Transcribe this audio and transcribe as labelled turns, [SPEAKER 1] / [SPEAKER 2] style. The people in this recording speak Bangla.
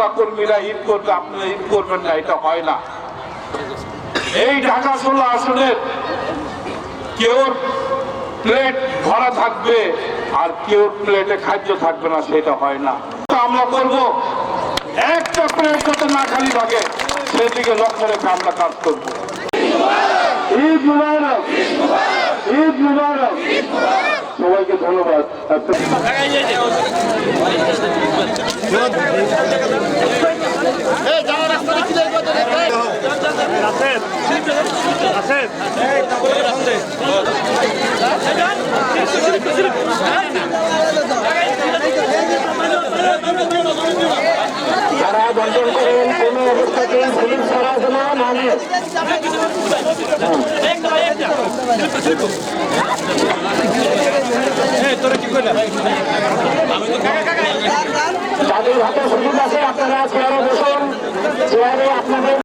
[SPEAKER 1] নেতা কর্মীরা ঈদ করবে আপনারা ঈদ করবেন না, এটা হয় না। এই ঢাকা ষোলো আসনের কেউ প্লেট ভরা থাকবে আর কেউ প্লেটে খাদ্য থাকবে না, সেটা হয় না। আমরা করব, একটা প্লেট যাতে না খালি থাকে সেদিকে লক্ষ্য রেখে আমরা কাজ করব। ঈদ মুবারক ঈদ মুবারক। সবাইকে ধন্যবাদ।
[SPEAKER 2] যারা বন্টন করেন কোন অবস্থাতেই পুলিশ ছাড়া মানে যাদের হাতে আপনারা চেয়ারে বসুন চেয়ারে আপনাদের